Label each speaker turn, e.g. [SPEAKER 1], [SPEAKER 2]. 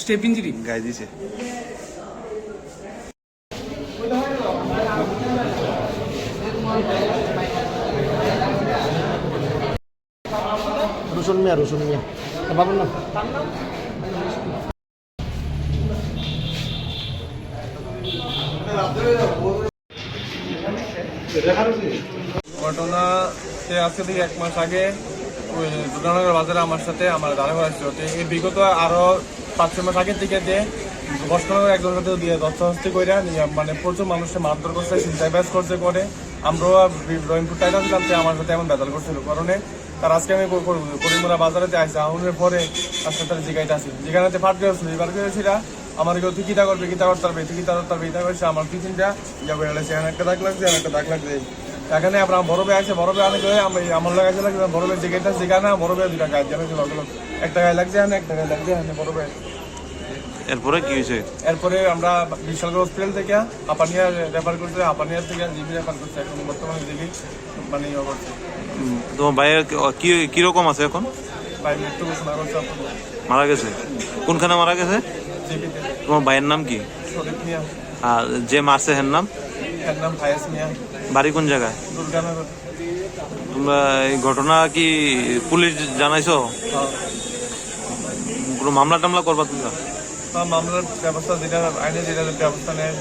[SPEAKER 1] Step injury
[SPEAKER 2] গায়ে দিছে।
[SPEAKER 3] রসুন মিয়া রসুন মিয়া। পাবেন না
[SPEAKER 4] ঘটনা সে আজকে থেকে এক মাস আগে ওই দুর্গানগর বাজারে আমার সাথে আমার দাঁড়া হয়েছিল তো এই বিগত আরও পাঁচ, ছয় মাস আগের থেকে যে বসনগর একজনের সাথে দিয়ে দশটি করে মানে প্রচুর মানুষের মারধর করছে চিন্তায় ব্যাস করছে করে। আমরাও রহিমপুর টাইটা ছিলাম তো আমার সাথে এমন বেতাল করছিল। কারণে তার আজকে আমি করিমুরা বাজারেতে আসছি আহুনের পরে আজকে তার জিগাইতে আসি জিগানাতে ফাট গেছিল এবার গেছিল, আমার কেউ তুই কিতা করবে কিতা করতে পারবে তুই কিতা করতে পারবে এটা করছে, আমার টিফিনটা যাবে সেখানে একটা দাগ লাগছে একটা দাগ লাগছে। এখানে আমরা বড় ভাই আছে ভাই অনেক আমি আমার লাগে আছে লাগছে ভাই জিগাইতে জিগানা বড় ভাই দুটা গায়ে জানাইছে লগে লগে। একটা গায়ে লাগছে এখানে একটা গায়ে লাগছে বড় ভাই
[SPEAKER 2] এরপরে কি হয়েছে?
[SPEAKER 4] এরপরে আমরা বিশালগড় হসপিটাল থেকে আপানিয়া রেফার করছে আপানিয়ার থেকে জিবি রেফার করছে এখন বর্তমানে দেখি মানে ইয়ে করছে।
[SPEAKER 2] তোমার ভাইয়ের কি- কি কীরকম আছে এখন?
[SPEAKER 4] ভাই মৃত্যু ঘোষণা করছে
[SPEAKER 2] মারা গেছে? কোনখানে মারা গেছে? তোমার ভাইয়ের নাম কি?
[SPEAKER 4] শরীফ মিয়া।
[SPEAKER 2] আর যে মারছে হের নাম?
[SPEAKER 4] এর নাম ফায়াস মিয়া।
[SPEAKER 2] বাড়ি কোন জায়গায়? তোমরা এই ঘটনা কি পুলিশ জানাইছো। কোনো মামলা টামলা করবা তোমরা?
[SPEAKER 4] মামলার ব্যবস্থা যেটা আইনে যেটা ব্যবস্থা নেয়